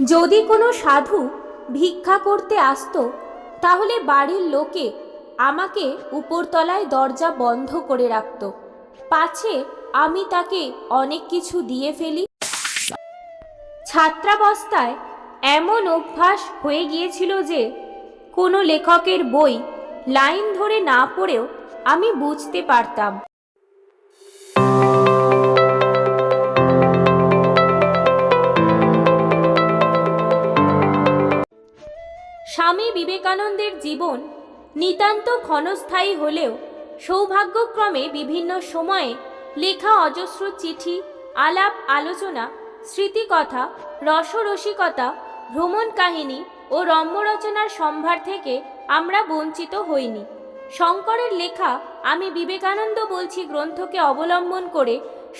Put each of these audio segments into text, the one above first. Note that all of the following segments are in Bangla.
যদি কোনো সাধু ভিক্ষা করতে আসতো, তাহলে বাড়ির লোকে আমাকে উপরতলায় দরজা বন্ধ করে রাখত। পাছে আমি তাকে অনেক কিছু দিয়ে ফেলি। ছাত্রাবস্থায় এমন অভ্যাস হয়ে গিয়েছিল যে, কোনো লেখকের বই লাইন ধরে না পড়েও আমি বুঝতে পারতাম। স্বামী বিবেকানন্দের জীবন নিতান্ত ক্ষণস্থায়ী হলেও সৌভাগ্যক্রমে বিভিন্ন সময়ে লেখা অজস্র চিঠি, আলাপ, আলোচনা, স্মৃতিকথা, রসরসিকতা, ভ্রমণ কাহিনী ও রম্যরচনার সম্ভার থেকে আমরা বঞ্চিত হইনি। শঙ্করের লেখা আমি বিবেকানন্দ বলছি গ্রন্থকে অবলম্বন করে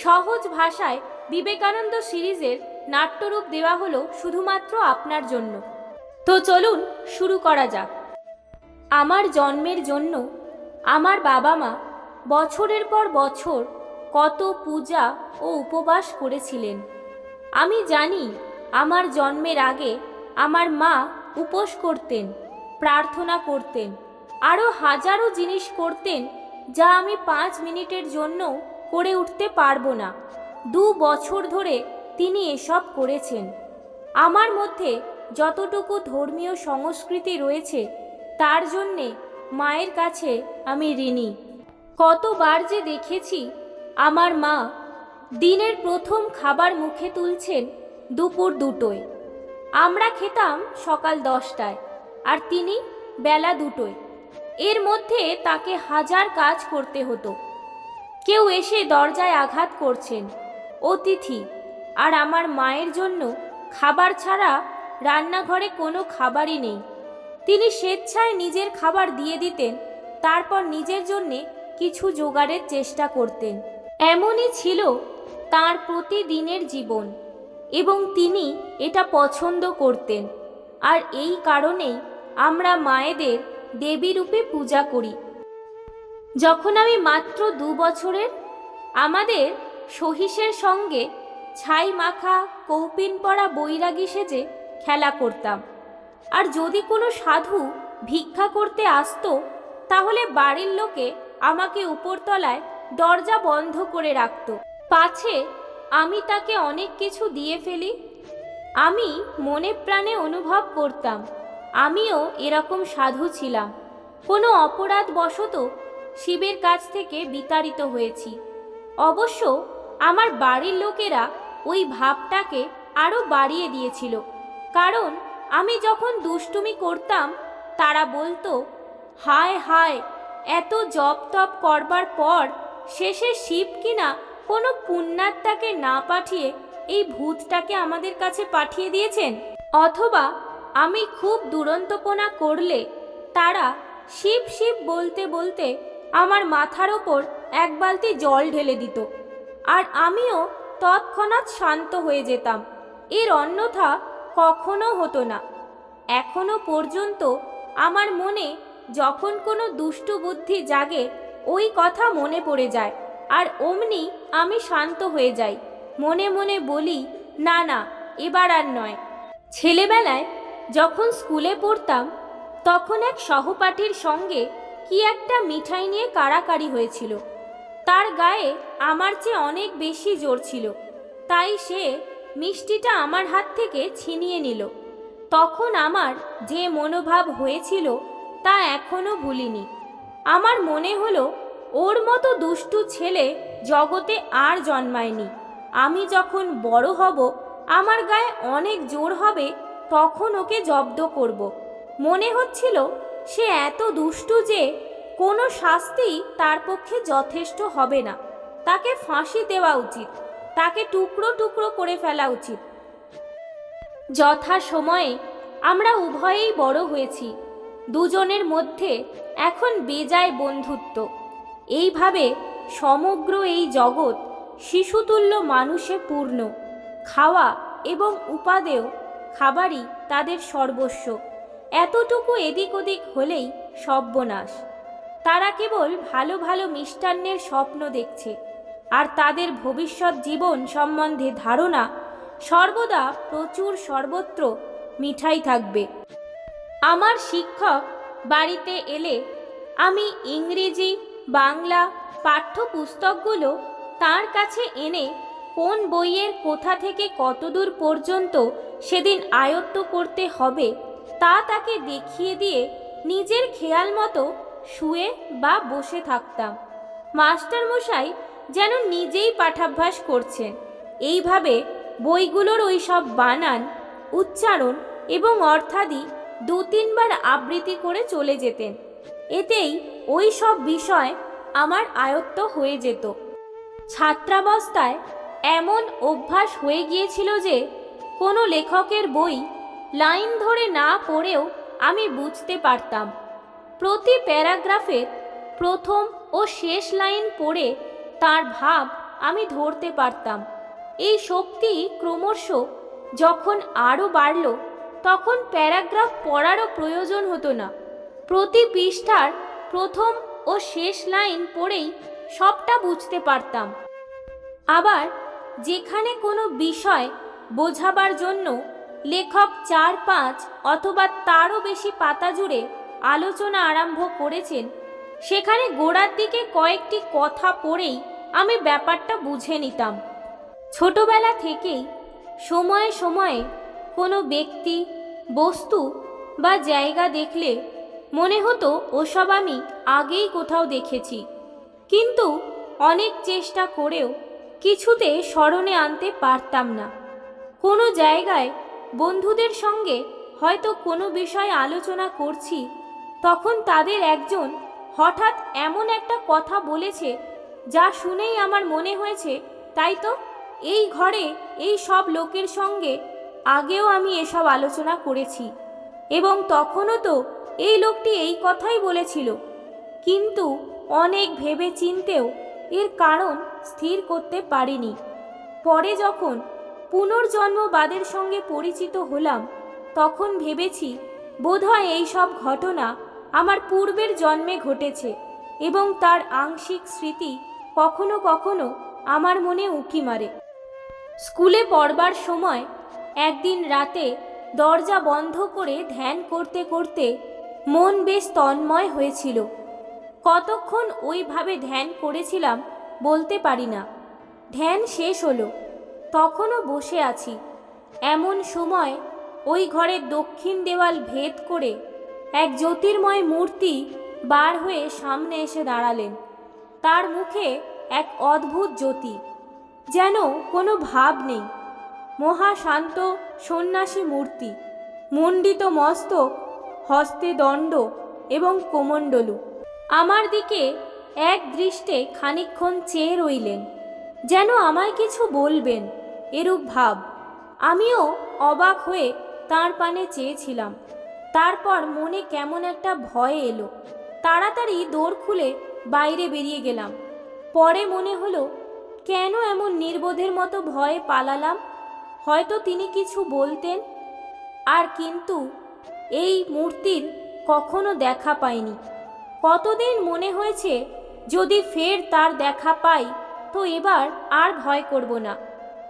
সহজ ভাষায় বিবেকানন্দ সিরিজের নাট্যরূপ দেওয়া হলো শুধুমাত্র আপনার জন্য। তো চলুন শুরু করা যাক। আমার জন্মের জন্য আমার বাবা মা বছরের পর বছর কত পূজা ও উপবাস করেছিলেন। আমি জানি আমার জন্মের আগে আমার মা উপোস করতেন, প্রার্থনা করতেন আরও হাজারো জিনিস করতেন যা আমি পাঁচ মিনিটের জন্য করে উঠতে পারব না। দু বছর ধরে তিনি এসব করেছেন। আমার মধ্যে যতটুকু ধর্মীয় সংস্কৃতি রয়েছে, তার জন্যে মায়ের কাছে আমি ঋণী। কতবার যে দেখেছি, আমার মা দিনের প্রথম খাবার মুখে তুলছেন দুপুর দুটোয়। আমরা খেতাম সকাল দশটায় আর তিনি বেলা দুটোয়। এর মধ্যে তাকে হাজার কাজ করতে হতো। কেউ এসে দরজায় আঘাত করছেন, অতিথি, আর আমার মায়ের জন্য খাবার ছাড়া রান্নাঘরে কোনো খাবারই নেই। তিনি স্বেচ্ছায় নিজের খাবার দিয়ে দিতেন, তারপর নিজের জন্যে কিছু জোগাড়ের চেষ্টা করতেন। এমনই ছিল তার প্রতিদিনের জীবন, এবং তিনি এটা পছন্দ করতেন। আর এই কারণেই আমরা মায়েদের দেবীরূপে পূজা করি। যখন আমি মাত্র দু বছরের, আমাদের সহিসের সঙ্গে ছাই মাখা কৌপিন পরা বৈরাগী সেজে খেলা করতাম। আর যদি কোনো সাধু ভিক্ষা করতে আসতো, তাহলে বাড়ির লোকে আমাকে উপরতলায় দরজা বন্ধ করে রাখত। পাছে আমি তাকে অনেক কিছু দিয়ে ফেলি। আমি মনে প্রাণে অনুভব করতাম, আমিও এরকম সাধু ছিলাম। কোনো অপরাধ বশত শিবের কাছ থেকে বিতাড়িত হয়েছি। অবশ্য আমার বাড়ির লোকেরা ওই ভাবটাকে আরও বাড়িয়ে দিয়েছিল। কারণ আমি যখন দুষ্টুমি করতাম, তারা বলতো, হায় হায়, এত জপ তপ করবার পর শেষে শিব কিনা কোনো পুণ্যাত্মাকে না পাঠিয়ে এই ভূতটাকে আমাদের কাছে পাঠিয়ে দিয়েছেন? অথবা আমি খুব দুরন্তপনা করলে তারা শিব শিব বলতে বলতে আমার মাথার ওপর এক বালতি জল ঢেলে দিত, আর আমিও তৎক্ষণাৎ শান্ত হয়ে যেতাম। এর অন্যথা কখনো হতো না। এখনও পর্যন্ত আমার মনে যখন কোনো দুষ্ট বুদ্ধি জাগে, ওই কথা মনে পড়ে যায়, আর অমনি আমি শান্ত হয়ে যাই। মনে মনে বলি, না না, এবার আর নয়। ছেলেবেলায় যখন স্কুলে পড়তাম, তখন এক সহপাঠীর সঙ্গে কি একটা মিঠাই নিয়ে কাড়াকাড়ি হয়েছিল। তার গায়ে আমার চেয়ে অনেক বেশি জোর ছিল। তাই সে মিষ্টিটা আমার হাত থেকে ছিনিয়ে নিল। তখন আমার যে মনোভাব হয়েছিল তা এখনও ভুলিনি। আমার মনে হলো, ওর মতো দুষ্টু ছেলে জগতে আর জন্মায়নি। আমি যখন বড় হব, আমার গায়ে অনেক জোর হবে, তখন ওকে জব্দ করব। মনে হচ্ছিল, সে এত দুষ্টু যে কোনো শাস্তি তার পক্ষে যথেষ্ট হবে না। তাকে ফাঁসি দেওয়া উচিত। তাকে টুকরো টুকরো করে ফেলা উচিত। যথা সময়ে আমরা উভয়েই বড় হয়েছি। দুজনের মধ্যে এখন বেজায় বন্ধুত্ব। এইভাবে সমগ্র এই জগৎ শিশুতুল্য মানুষে পূর্ণ। খাওয়া এবং উপাদেয় খাবারই তাদের সর্বস্ব। এতটুকু এদিক ওদিক হলেই সর্বনাশ তারা কেবল ভালো ভালো মিষ্টান্নের স্বপ্ন দেখছে। আর তাদের ভবিষ্যৎ জীবন সম্বন্ধে ধারণা, সর্বদা প্রচুর সর্বত্র মিঠাই থাকবে। আমার শিক্ষক বাড়িতে এলে আমি ইংরেজি, বাংলা পাঠ্যপুস্তকগুলো তার কাছে এনে কোন বইয়ের কোথা থেকে কতদূর পর্যন্ত সেদিন আয়ত্ত করতে হবে তা তাকে দেখিয়ে দিয়ে নিজের খেয়াল মতো শুয়ে বা বসে থাকতাম। মাস্টার মশাই যেন নিজেই পাঠাভ্যাস করছেন এইভাবে বইগুলোর ওই সব বানান, উচ্চারণ এবং অর্থাদি দু তিনবার আবৃত্তি করে চলে যেতেন। এতেই ওই সব বিষয় আমার আয়ত্ত হয়ে যেত। ছাত্রাবস্থায় এমন অভ্যাস হয়ে গিয়েছিল যে কোনো লেখকের বই লাইন ধরে না পড়েও আমি বুঝতে পারতাম। প্রতি প্যারাগ্রাফের প্রথম ও শেষ লাইন পড়ে তার ভাব আমি ধরতে পারতাম। এই শক্তি ক্রমশ যখন আরও বাড়ল, তখন প্যারাগ্রাফ পড়ারও প্রয়োজন হতো না। প্রতি পৃষ্ঠার প্রথম ও শেষ লাইন পড়েই সবটা বুঝতে পারতাম। আবার যেখানে কোনো বিষয় বোঝাবার জন্য লেখক চার পাঁচ অথবা তারও বেশি পাতা জুড়ে আলোচনা আরম্ভ করেছেন সেখানে গোড়ার দিকে কয়েকটি কথা পড়েই আমি ব্যাপারটা বুঝে নিতাম। ছোটবেলা থেকেই সময়ে সময়ে কোনো ব্যক্তি, বস্তু বা জায়গা দেখলে মনে হতো ওসব আমি আগেই কোথাও দেখেছি। কিন্তু অনেক চেষ্টা করেও কিছুতে স্মরণে আনতে পারতাম না। কোনো জায়গায় বন্ধুদের সঙ্গে হয়তো কোনো বিষয় আলোচনা করছি, তখন তাদের একজন হঠাৎ এমন একটা কথা বলেছে যা শুনেই আমার মনে হয়েছে, তাই তো? এই ঘরে এই সব লোকের সঙ্গে আগেও আমি এসব আলোচনা করেছি এবং তখনও তো এই লোকটি এই কথাই বলেছিল। কিন্তু অনেক ভেবে চিনতেও এর কারণ স্থির করতে পারিনি। পরে যখন পুনর্জন্মবাদের সঙ্গে পরিচিত হলাম, তখন ভেবেছি বোধহয় এই সব ঘটনা আমার পূর্বের জন্মে ঘটেছে এবং তার আংশিক স্মৃতি কখনো কখনো আমার মনে উকি মারে। স্কুলে পড়বার সময় একদিন রাতে দরজা বন্ধ করে ধ্যান করতে করতে মন বেশ তন্ময় হয়েছিল। কতক্ষণ ওইভাবে ধ্যান করেছিলাম বলতে পারি না। ধ্যান শেষ হলো, তখনও বসে আছি। এমন সময় ওই ঘরের দক্ষিণ দেওয়াল ভেদ করে এক জ্যোতির্ময় মূর্তি বার হয়ে সামনে এসে দাঁড়ালেন। তার মুখে এক অদ্ভুত জ্যোতি, যেন কোনো ভাব নেই। মহাশান্ত সন্ন্যাসী মূর্তি, মণ্ডিত মস্তক, হস্তে দণ্ড এবং কোমণ্ডলু। আমার দিকে এক দৃষ্টে খানিকক্ষণ চেয়ে রইলেন, যেন আমায় কিছু বলবেন এরূপ ভাব। আমিও অবাক হয়ে তার পানে চেয়েছিলাম। তারপর মনে কেমন একটা ভয় এলো। তাড়াতাড়ি দৌড় খুলে বাইরে বেরিয়ে গেলাম। পরে মনে হলো, কেন এমন নির্বোধের মতো ভয়ে পালালাম? হয়তো তিনি কিছু বলতেন। আর কিন্তু এই মূর্তির কখনো দেখা পাইনি। কতদিন মনে হয়েছে, যদি ফের তার দেখা পাই, তো এবার আর ভয় করব না।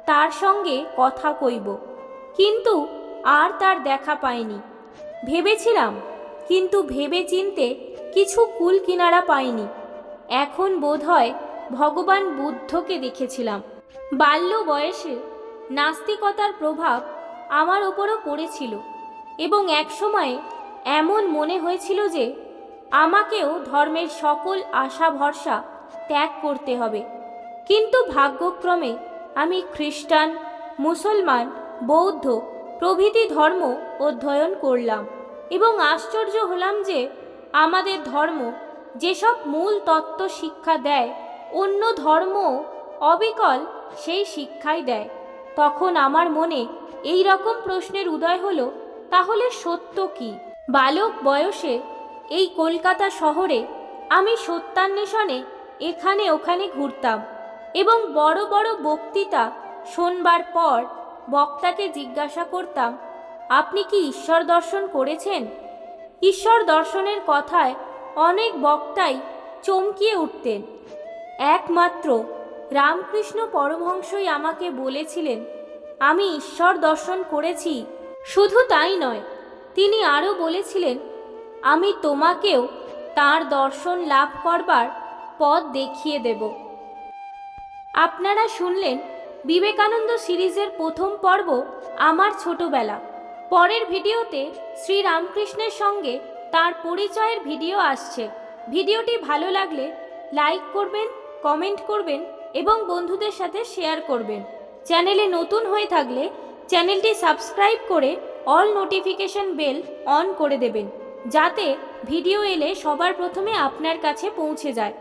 তার সঙ্গে কথা কইব। কিন্তু আর তার দেখা পাইনি। ভেবেছিলাম, কিন্তু ভেবে চিনতে কিছু কুল কিনারা পাইনি। এখন বোধহয় ভগবান বুদ্ধকে দেখেছিলাম। বাল্য বয়সে নাস্তিকতার প্রভাব আমার ওপরও পড়েছিল এবং একসময়ে এমন মনে হয়েছিল যে আমাকেও ধর্মের সকল আশা ভরসা ত্যাগ করতে হবে। কিন্তু ভাগ্যক্রমে আমি খ্রিস্টান, মুসলমান, বৌদ্ধ প্রভৃতি ধর্ম অধ্যয়ন করলাম। এবং আশ্চর্য হলাম যে আমাদের ধর্ম যেসব মূল তত্ত্ব শিক্ষা দেয়, অন্য ধর্ম অবিকল সেই শিক্ষাই দেয়। তখন আমার মনে এই রকম প্রশ্নের উদয় হলো, তাহলে সত্য কি? বালক বয়সে এই কলকাতা শহরে আমি সত্যান্বেষণে এখানে ওখানে ঘুরতাম এবং বড় বড় বক্তৃতা শোনবার পর বক্তাকে জিজ্ঞাসা করতাম আপনি কি ঈশ্বর দর্শন করেছেন? ঈশ্বর দর্শনের কথায় অনেক বক্তাই চমকিয়ে উঠতেন। একমাত্র রামকৃষ্ণ পরমহংসই আমাকে বলেছিলেন, আমি ঈশ্বর দর্শন করেছি, শুধু তাই নয়, তিনি আরও বলেছিলেন, আমি তোমাকেও তার দর্শন লাভ করবার পথ দেখিয়ে দেব। আপনারা শুনলেন বিবেকানন্দ সিরিজের প্রথম পর্ব আমার ছোটবেলা। পরের ভিডিওতে শ্রী রামকৃষ্ণের সঙ্গে তার পরিচয়ের ভিডিও আসছে। ভিডিওটি ভালো লাগলে লাইক করবেন, কমেন্ট করবেন এবং বন্ধুদের সাথে শেয়ার করবেন। চ্যানেলে নতুন হয়ে থাকলে চ্যানেলটি সাবস্ক্রাইব করে অল নোটিফিকেশন বেল অন করে দেবেন, যাতে ভিডিও এলে সবার প্রথমে আপনার কাছে পৌঁছে যায়।